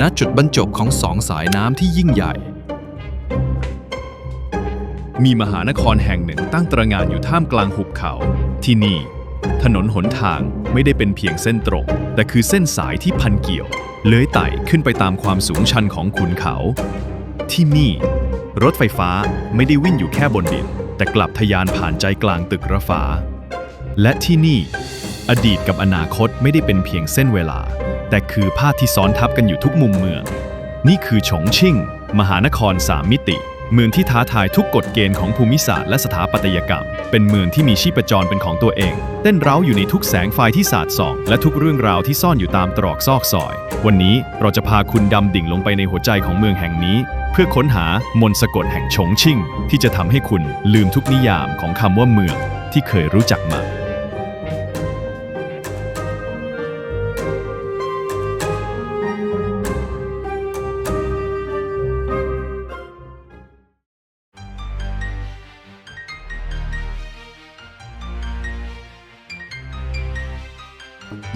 ณจุดบรรจบของสองสายน้ำที่ยิ่งใหญ่ มีมหานครแห่งหนึ่งตั้งตระหง่านอยู่ท่ามกลางหุบเขา ที่นี่ ถนนหนทางไม่ได้เป็นเพียงเส้นตรง แต่คือเส้นสายที่พันเกี่ยวเลื้อยไต่ขึ้นไปตามความสูงชันของขุนเขา ที่นี่ รถไฟฟ้าไม่ได้วิ่งอยู่แค่บนดิน แต่กลับทะยานผ่านใจกลางตึกระฟ้า และที่นี่ อดีตกับอนาคตไม่ได้เป็นเพียงเส้นเวลา แต่คือภาพที่ซ้อนทับกันอยู่ทุกมุมเมือง นี่คือฉงชิ่ง มหานครสามมิติ เมืองที่ท้าทายทุกกฎเกณฑ์ของภูมิศาสตร์และสถาปัตยกรรม เป็นเมืองที่มีชีพจรเป็นของตัวเอง เต้นเร้าอยู่ในทุกแสงไฟที่สาดส่อง และทุกเรื่องราวที่ซ่อนอยู่ตามตรอกซอกซอย วันนี้เราจะพาคุณดำดิ่งลงไปในหัวใจของเมืองแห่งนี้ เพื่อค้นหามนต์สะกดแห่งฉงชิ่ง ที่จะทำให้คุณลืมทุกนิยามของคำว่าเมืองที่เคยรู้จักมา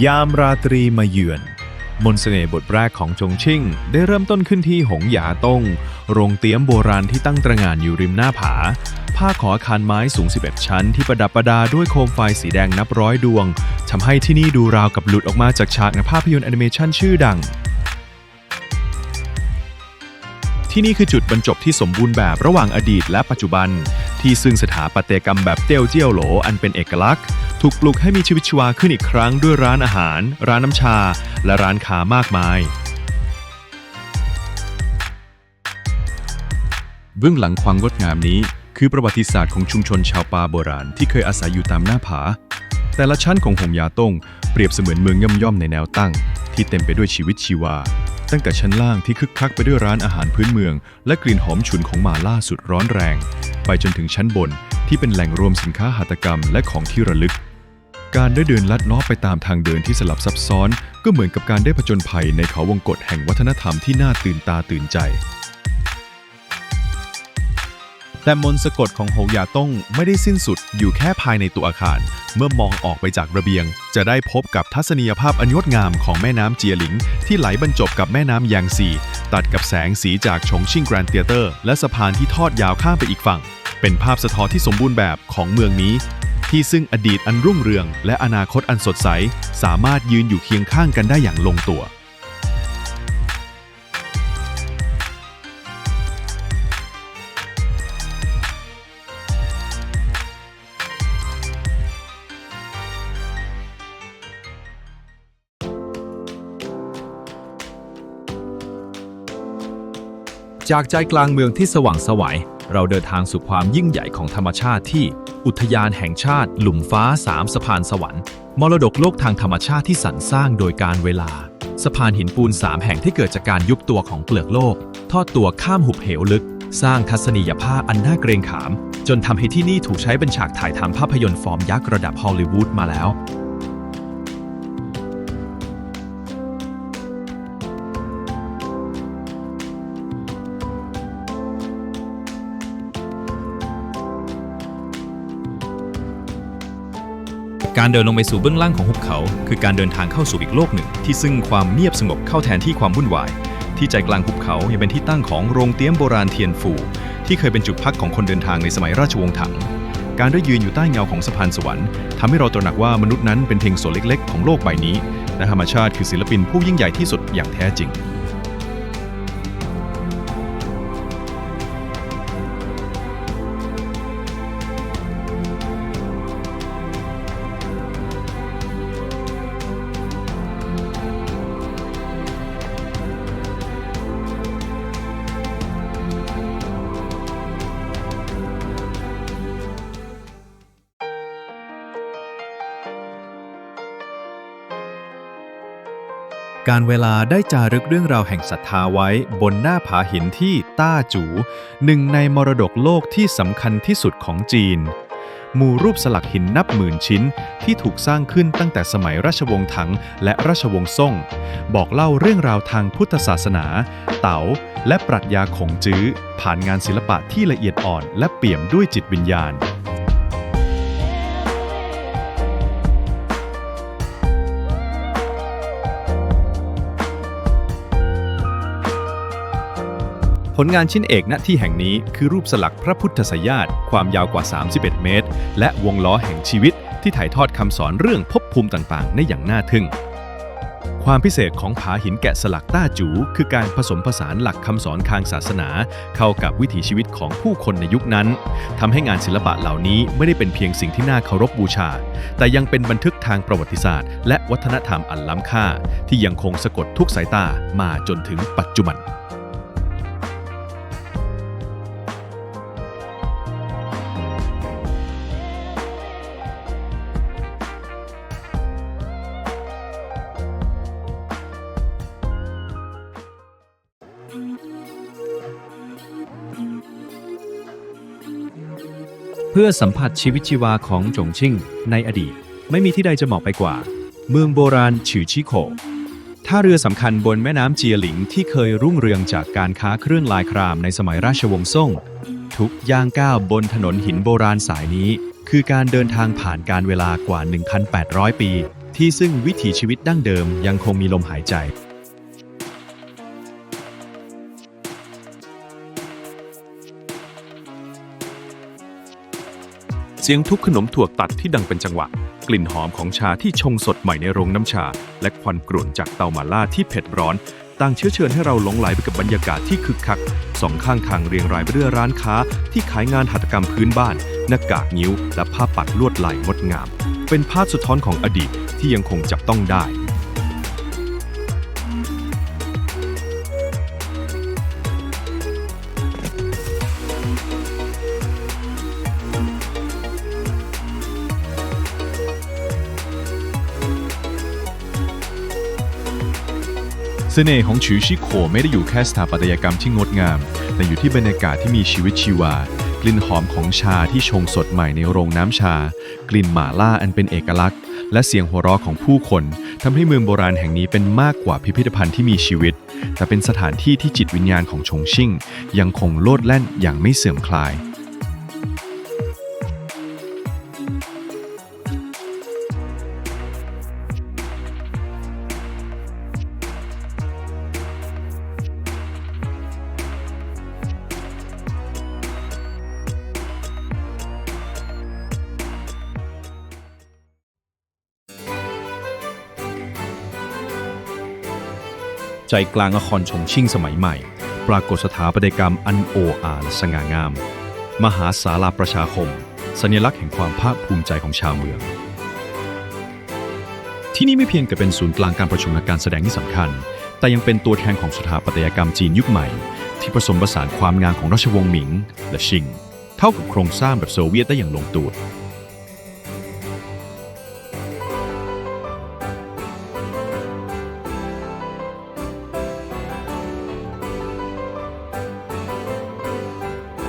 ยามราตรีมาเยือน มนต์เสน่ห์บทแรกของจงชิ่ง ได้เริ่มต้นขึ้นที่หงหยาตง โรงเตี้ยมโบราณที่ตั้งตระหง่านอยู่ริมหน้าผา ผ้าขออาคารไม้สูง 11 ชั้น ที่ประดับประดาด้วยโคมไฟสีแดงนับร้อยดวงทำให้ที่นี่ดูราวกับหลุดออกมาจากฉากในภาพยนตร์แอนิเมชันชื่อดัง ที่นี่คือจุดบรรจบที่สมบูรณ์แบบระหว่างอดีตและปัจจุบัน ที่ซึ่งสถาปัตยกรรมแบบเตี้ยวเจี้ยวโหลอันเป็นเอกลักษณ์ ถูกปลุกให้มีชีวิตชีวาขึ้นอีกครั้งด้วยร้านอาหาร ร้านน้ำชา และร้านค้ามากมายเบื้องหลังความงดงามนี้ คือประวัติศาสตร์ของชุมชนชาวปาโบราณที่เคยอาศัยอยู่ตามหน้าผา แต่ละชั้นของหงยาต้งเปรียบเสมือนเมืองย่อมๆในแนวตั้ง ที่เต็มไปด้วยชีวิตชีวา ตั้งแต่ชั้นล่างที่คึกคักไปด้วยร้านอาหารพื้นเมือง และกลิ่นหอมฉุนของหมาล่าสุดร้อนแรง ไปจนถึงชั้นบนที่เป็นแหล่งรวมสินค้าหัตถกรรมและของที่ระลึก การได้เดินลัดเล้อไปตามทางเดินที่สลับซับซ้อน ก็เหมือนกับการได้ผจญภัยในเขาวงกฏแห่งวัฒนธรรมที่น่าตื่นตาตื่นใจ แต่มนสะกดของโหยาต้งไม่ได้สิ้นสุดอยู่แค่ภายในตัวอาคาร เมื่อมองออกไปจากระเบียง จะได้พบกับทัศนียภาพอันงดงามของแม่น้ำเจียหลิง ที่ไหลบรรจบกับแม่น้ำยางซี ตัดกับแสงสีจากชงชิ่งแกรนด์เตียเตอร์ และสะพานที่ทอดยาวข้ามไปอีกฝั่ง เป็นภาพสะท้อนที่สมบูรณ์แบบของเมืองนี้ ที่ซึ่งอดีตอันรุ่งเรือง และอนาคตอันสดใส สามารถยืนอยู่เคียงข้างกันได้อย่างลงตัว จากใจกลางเมืองที่สว่างสวัยเราเดินทางสู่ความยิ่งใหญ่ของธรรมชาติที่อุทยานแห่งชาติ หลุมฟ้าสามสะพานสวรรค์มรดกโลกทางธรรมชาติที่สรรสร้างโดยการเวลา สะพานหินปูนสามแห่งที่เกิดจากการยุบตัวของเปลือกโลก ทอดตัวข้ามหุบเหวลึก สร้างทัศนียภาพอันน่าเกรงขาม จนทำให้ที่นี่ถูกใช้เป็นฉากถ่ายทำภาพยนตร์ฟอร์มยักษ์ระดับฮอลลีวูดมาแล้ว การเดินลงไปสู่เบื้องล่างของหุบเขา คือการเดินทางเข้าสู่อีกโลกหนึ่ง ที่ซึ่งความเงียบสงบเข้าแทนที่ความวุ่นวาย ที่ใจกลางหุบเขายังเป็นที่ตั้งของโรงเตี้ยมโบราณเทียนฟู ที่เคยเป็นจุดพักของคนเดินทางในสมัยราชวงศ์ถัง การได้ยืนอยู่ใต้เงาของสะพานสวรรค์ทำให้เราตระหนักว่ามนุษย์นั้นเป็นเพียงส่วนเล็ก ๆ ของโลกใบนี้และธรรมชาติคือศิลปินผู้ยิ่งใหญ่ที่สุดอย่างแท้จริง การเวลาได้จารึกเรื่องราวแห่งศรัทธาไว้บนหน้าผาหินที่ต้าจูหนึ่งในมรดกโลกที่สำคัญที่สุดของจีน หมู่รูปสลักหินนับหมื่นชิ้นที่ถูกสร้างขึ้นตั้งแต่สมัยราชวงศ์ถังและราชวงศ์ซ่ง บอกเล่าเรื่องราวทางพุทธศาสนา เต๋าและปรัชญาของจื้อ ผ่านงานศิลปะที่ละเอียดอ่อนและเปี่ยมด้วยจิตวิญญาณ ลงานชิ้นเอกณที่แห่งนี้คือรูปสลักพระพุทธสยาตความยาวกว่า 31 เมตร และวงล้อแห่งชีวิต ที่ถ่ายทอดคำสอนเรื่องภพภูมิต่างๆ ได้อย่างน่าทึ่ง ความพิเศษของผาหินแกะสลักต้าจู คือการผสมผสานหลักคำสอนทางศาสนา เข้ากับวิถีชีวิตของผู้คนในยุคนั้นทำให้งานศิลปะเหล่านี้ไม่ได้เป็นเพียงสิ่งที่น่าเคารพบูชา แต่ยังเป็นบันทึกทางประวัติศาสตร์ และวัฒนธรรมอันล้ำค่า ที่ยังคงสะกดทุกสายตามาจนถึงปัจจุบัน เพื่อสัมผัสชีวิตชีวาของจงชิ่ง ในอดีต ไม่มีที่ใดจะเหมาะไปกว่า เมืองโบราณฉือชิโขท่าเรือสำคัญบนแม่น้ำเจียหลิงที่เคยรุ่งเรืองจากการค้าเครื่องลายครามในสมัยราชวงศ์ซ่ง ทุกย่างก้าวบนถนนหินโบราณสายนี้ คือการเดินทางผ่านการเวลากว่า 1,800 ปี ที่ซึ่งวิถีชีวิตดั้งเดิมยังคงมีลมหายใจ สียงทุกขนมถั่วตัดที่ดังเป็นจังหวะ กลิ่นหอมของชาที่ชงสดใหม่ในโรงน้ำชา และควันกรุ่นจากเตาหมาล่าที่เผ็ดร้อนต่างเชื้อเชิญให้เราหลงไหลไปกับบรรยากาศที่คึกคักสองข้างทางเรียงรายไปด้วยร้านค้า ที่ขายงานหัตถกรรมพื้นบ้าน หน้ากากนิ้ว และผ้าปักลวดลายงดงาม เป็นภาพสะท้อนของอดีตที่ยังคงจับต้องได้ น่ห์ของฉือชิโขไม่ได้อยู่แค่สถาปัตยกรรมที่งดงาม แต่อยู่ที่บรรยากาศที่มีชีวิตชีวา กลิ่นหอมของชาที่ชงสดใหม่ในโรงน้ำชา กลิ่นหม่าล่าอันเป็นเอกลักษณ์ และเสียงหัวเราะของผู้คนทำให้เมืองโบราณแห่งนี้เป็นมากกว่าพิพิธภัณฑ์ที่มีชีวิต แต่เป็นสถานที่ที่จิตวิญญาณของชงชิ่ง ยังคงโลดแล่นอย่างไม่เสื่อมคลาย ใจกลางนครชงชิ่งสมัยใหม่ ปรากฏสถาปัตยกรรมอันโออาสง่างาม มหาศาลาประชาคม สัญลักษณ์แห่งความภาคภูมิใจของชาวเมือง ที่นี่ไม่เพียงแต่เป็นศูนย์กลางการประชุมและการแสดงที่สำคัญ แต่ยังเป็นตัวแทนของสถาปัตยกรรมจีนยุคใหม่ ที่ผสมผสานความงามของราชวงศ์หมิง และชิง เท่ากับโครงสร้างแบบโซเวียตได้อย่างลงตัว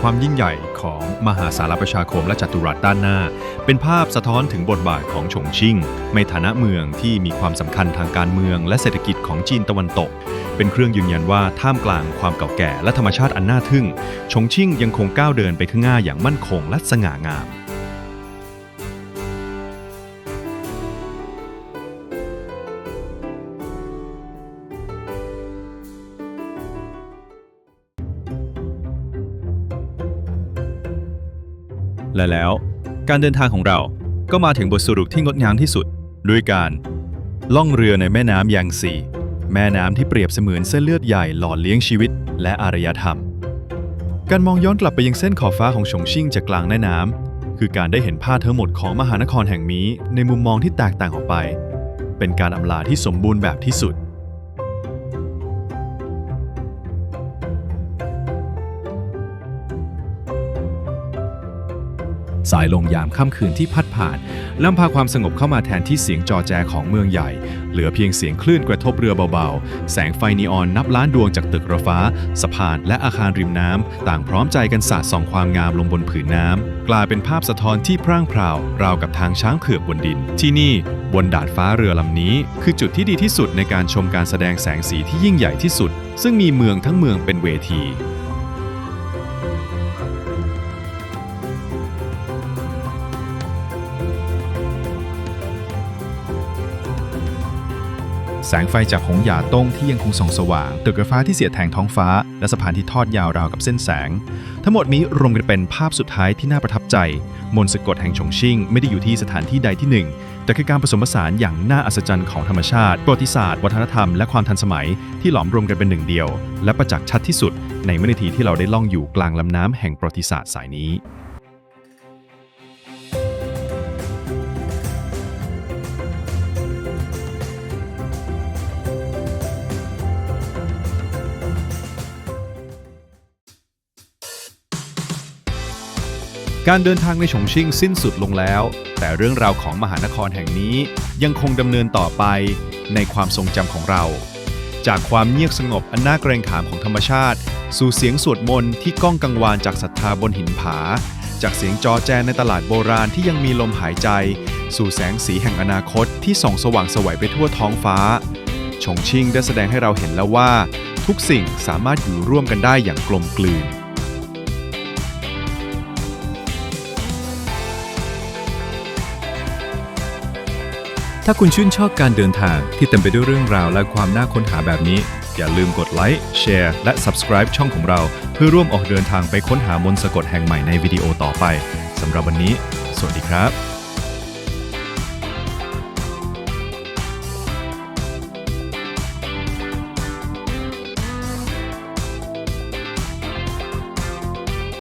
ความยิ่งใหญ่ของมหาสารประชาคมและจัตุรัสด้านหน้า เป็นภาพสะท้อนถึงบทบาทของฉงชิ่ง ในฐานะเมืองที่มีความสำคัญทางการเมืองและเศรษฐกิจของจีนตะวันตก เป็นเครื่องยืนยันว่าท่ามกลางความเก่าแก่และธรรมชาติอันน่าทึ่งฉงชิ่งยังคงก้าวเดินไปข้างหน้าอย่างมั่นคงและสง่างาม และแล้วการเดินทางของเราก็มาถึงบทสรุปที่งดงามที่สุด ด้วยการล่องเรือในแม่น้ำยางซี แม่น้ำที่เปรียบเสมือนเส้นเลือดใหญ่หล่อเลี้ยงชีวิตและอารยธรรม การมองย้อนกลับไปยังเส้นขอบฟ้าของฉงชิ่งจากกลางแม่น้ำคือการได้เห็นภาพทั้งหมดของมหานครแห่งนี้ในมุมมองที่แตกต่างออกไป เป็นการอำลาที่สมบูรณ์แบบที่สุด สายลงยามค่ำคืนที่พัดผ่านนำพาความสงบเข้ามาแทนที่เสียงจอแจของเมืองใหญ่ เหลือเพียงเสียงคลื่นกระทบเรือเบาๆ แสงไฟนีออนนับล้านดวงจากตึกระฟ้า สะพานและอาคารริมน้ำต่างพร้อมใจกันสาดส่องความงามลงบนผืนน้ำกลายเป็นภาพสะท้อนที่พร่างพราวราวกับทางช้างเผือกบนดิน ที่นี่บนดาดฟ้าเรือลำนี้ คือจุดที่ดีที่สุดในการชมการแสดงแสงสีที่ยิ่งใหญ่ที่สุด ซึ่งมีเมืองทั้งเมืองเป็นเวที แสงไฟจากหงหยาต้งที่ยังคงส่องสว่าง ตึกไฟฟ้าที่เสียดแทงท้องฟ้า และสะพานที่ทอดยาวราวกับเส้นแสง ทั้งหมดนี้รวมกันเป็นภาพสุดท้ายที่น่าประทับใจ มนต์สะกดแห่งฉงชิ่งไม่ได้อยู่ที่สถานที่ใดที่หนึ่ง แต่คือการผสมผสานอย่างน่าอัศจรรย์ของธรรมชาติ ประวัติศาสตร์ วัฒนธรรม และความทันสมัยที่หลอมรวมกันเป็นหนึ่งเดียว และประจักษ์ชัดที่สุด ในวินาทีที่เราได้ล่องอยู่กลางลำน้ำแห่งประวัติศาสตร์สายนี้ การเดินทางในฉงชิ่งสิ้นสุดลงแล้ว แต่เรื่องราวของมหานครแห่งนี้ยังคงดำเนินต่อไปในความทรงจำของเรา จากความเงียบสงบอันน่าเกรงขามของธรรมชาติ สู่เสียงสวดมนต์ที่ก้องกังวานจากศรัทธาบนหินผา จากเสียงจอแจในตลาดโบราณที่ยังมีลมหายใจ สู่แสงสีแห่งอนาคตที่ส่องสว่างสวัยไปทั่วท้องฟ้าฉงชิ่งได้แสดงให้เราเห็นแล้วว่า ทุกสิ่งสามารถอยู่ร่วมกันได้อย่างกลมกลืน ถ้าคุณชื่นชอบการเดินทางที่เต็มไปด้วยเรื่องราวและความน่าค้นหาแบบนี้ อย่าลืมกดไลค์แชร์และ Subscribe ช่องของเรา เพื่อร่วมออกเดินทางไปค้นหามนต์สะกดแห่งใหม่ในวิดีโอต่อไปสำหรับวันนี้ สวัสดีครับ